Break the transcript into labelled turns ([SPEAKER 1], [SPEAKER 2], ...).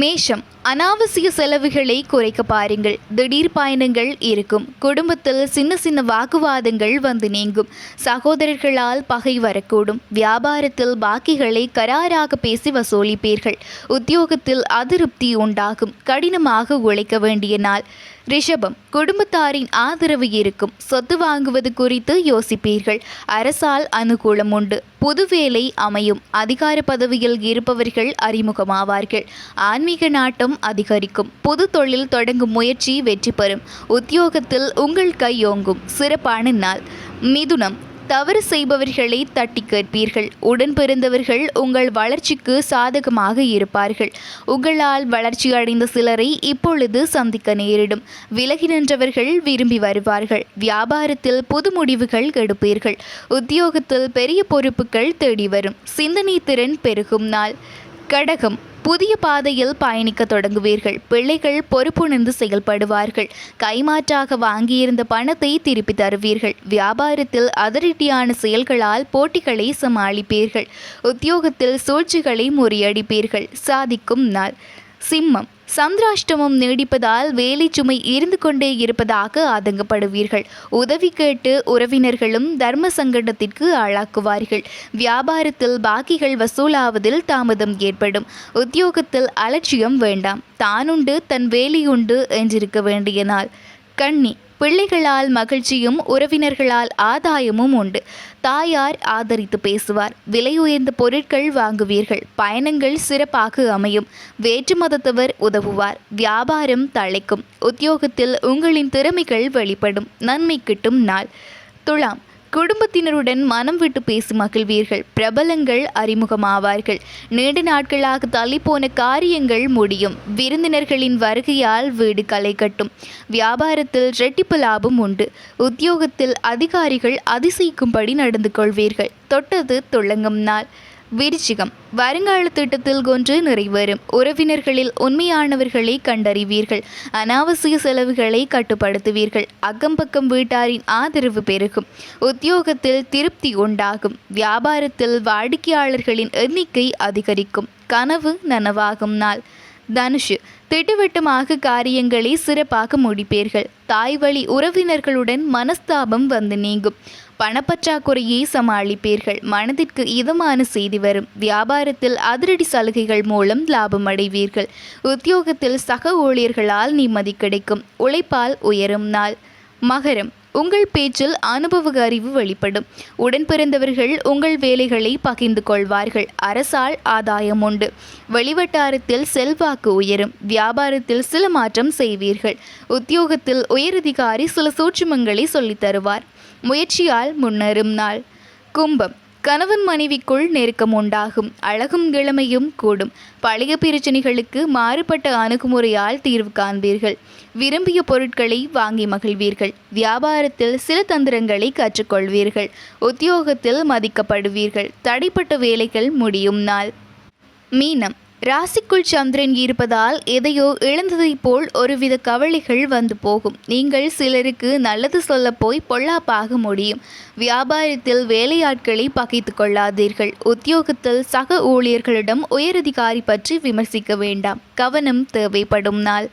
[SPEAKER 1] மேஷம் அனாவசிய செலவுகளை குறைக்க பாருங்கள் திடீர் பயணங்கள் இருக்கும் குடும்பத்தில் சின்ன சின்ன வாக்குவாதங்கள் வந்து நீங்கும் சகோதரர்களால் பகை வரக்கூடும் வியாபாரத்தில் பாக்கிகளை கராராக பேசி வசூலிப்பீர்கள் உத்தியோகத்தில் அதிருப்தி உண்டாகும் கடினமாக உழைக்க வேண்டிய நாள் ரிஷபம் குடும்பத்தாரின் ஆதரவு இருக்கும் சொத்து வாங்குவது குறித்து யோசிப்பீர்கள் அரசால் அனுகூலம் உண்டு புது வேலை அமையும் அதிகார பதவியில் இருப்பவர்கள் அறிமுகமாவார்கள் ஆன்மீக நாட்டம் அதிகரிக்கும் புது தொழில் தொடங்கும் முயற்சி வெற்றி பெறும் உத்தியோகத்தில் உங்கள் கையோங்கும் சிறப்பான நாள் மிதுனம் தவறு செய்பவர்களை தட்டி கேட்பீர்கள் உடன் பிறந்தவர்கள் உங்கள் வளர்ச்சிக்கு சாதகமாக இருப்பார்கள் உங்களால் வளர்ச்சி அடைந்த சிலரை இப்பொழுது சந்திக்க நேரிடும் விலகி நின்றவர்கள் விரும்பி வருவார்கள் வியாபாரத்தில் புது முடிவுகள் எடுப்பீர்கள் உத்தியோகத்தில் பெரிய பொறுப்புகள் தேடி வரும் சிந்தனை திறன் பெருகும் நாள் கடகம் புதிய பாதையில் பயணிக்க தொடங்குவீர்கள் பிள்ளைகள் பொறுப்புணர்ந்து செயல்படுவார்கள் கைமாற்றாக வாங்கியிருந்த பணத்தை திருப்பி தருவீர்கள் வியாபாரத்தில் அதிரடியான செயல்களால் போட்டிகளை சமாளிப்பீர்கள் உத்தியோகத்தில் சூழ்ச்சிகளை முறியடிப்பீர்கள் சாதிக்கும் நாள் சிம்மம் சந்திராஷ்டமம் நீடிப்பதால் வேலை சுமை இருந்து கொண்டே இருப்பதாக ஆதங்கப்படுவீர்கள் உதவி கேட்டு உறவினர்களும் தர்ம சங்கடத்திற்கு ஆளாக்குவார்கள் வியாபாரத்தில் பாக்கிகள் வசூலாவதில் தாமதம் ஏற்படும் உத்தியோகத்தில் அலட்சியம் வேண்டாம் தானுண்டு தன் வேலையுண்டு என்றிருக்க வேண்டிய நாள் கண்ணி பிள்ளைகளால் மகிழ்ச்சியும் உறவினர்களால் ஆதாயமும் உண்டு தாயார் ஆதரித்து பேசுவார் விலை உயர்ந்த பொருட்கள் வாங்குவீர்கள் பயணங்கள் சிறப்பாக அமையும் வேற்று மதத்தவர் உதவுவார் வியாபாரம் தழைக்கும் உத்தியோகத்தில் உங்களின் திறமைகள் வெளிப்படும் நன்மை கிட்டும் நாள் துலாம் குடும்பத்தினருடன் மனம் விட்டு பேசி மகிழ்வீர்கள் பிரபலங்கள் அறிமுகமாவார்கள் நீண்ட நாட்களாக தள்ளிப்போன காரியங்கள் முடியும் விருந்தினர்களின் வருகையால் வீடு களை கட்டும் வியாபாரத்தில் ரெட்டிப்பு லாபம் உண்டு உத்தியோகத்தில் அதிகாரிகள் அதிசயிக்கும்படி நடந்து கொள்வீர்கள் தொட்டது துளங்கும் நாள் விருச்சிகம் வருங்கால திட்டத்தில் கொன்று நிறைவேறும் உறவினர்களில் உண்மையானவர்களை கண்டறிவீர்கள் அனாவசிய செலவுகளை கட்டுப்படுத்துவீர்கள் அக்கம்பக்கம் வீட்டாரின் ஆதரவு பெருகும் உத்தியோகத்தில் திருப்தி உண்டாகும் வியாபாரத்தில் வாடிக்கையாளர்களின் எண்ணிக்கை அதிகரிக்கும் கனவு நனவாகும் நாள் தனுஷ் திட்டுவட்டமாக காரியங்களை சிறப்பாக முடிப்பீர்கள் தாய் வழி உறவினர்களுடன் மனஸ்தாபம் வந்து நீங்கும் பணப்பற்றாக்குறையை சமாளிப்பீர்கள் மனதிற்கு இதமான செய்தி வரும் வியாபாரத்தில் அதிரடி சலுகைகள் மூலம் லாபம் அடைவீர்கள் உத்தியோகத்தில் சக ஊழியர்களால் நிம்மதி கிடைக்கும் உழைப்பால் உயரும் நாள் மகரம் உங்கள் பேச்சில் அனுபவ அறிவு வெளிப்படும் உடன் பிறந்தவர்கள் உங்கள் வேலைகளை பகிர்ந்து கொள்வார்கள் அரசால் ஆதாயம் உண்டு வெளிவட்டாரத்தில் செல்வாக்கு உயரும் வியாபாரத்தில் சில மாற்றம் செய்வீர்கள் உத்தியோகத்தில் உயரதிகாரி சில சூட்சுமங்களை சொல்லித் தருவார் முயற்சியால் முன்னேறும் நாள் கும்பம் கணவன் மனைவிக்குள் நெருக்கம் உண்டாகும் அழகும் இளமையும் கூடும் பழைய பிரச்சனைகளுக்கு மாறுபட்ட அணுகுமுறையால் தீர்வு காண்பீர்கள் விரும்பிய பொருட்களை வாங்கி மகிழ்வீர்கள் வியாபாரத்தில் சில தந்திரங்களை கற்றுக்கொள்வீர்கள் உத்தியோகத்தில் மதிக்கப்படுவீர்கள் தடைப்பட்ட வேலைகள் முடியும் நாள் மீனம் ராசிக்குள் சந்திரன் இருப்பதால் எதையோ இழந்ததைப் போல் ஒருவித கவலைகள் வந்து போகும் நீங்கள் சிலருக்கு நல்லது சொல்ல போய் பொல்லாப்பாக முடியும் வியாபாரத்தில் வேலையாட்களை பகைத்து கொள்ளாதீர்கள் உத்தியோகத்தில் சக ஊழியர்களிடம் உயரதிகாரி பற்றி விமர்சிக்க வேண்டாம் கவனம் தேவைப்படும் நாள்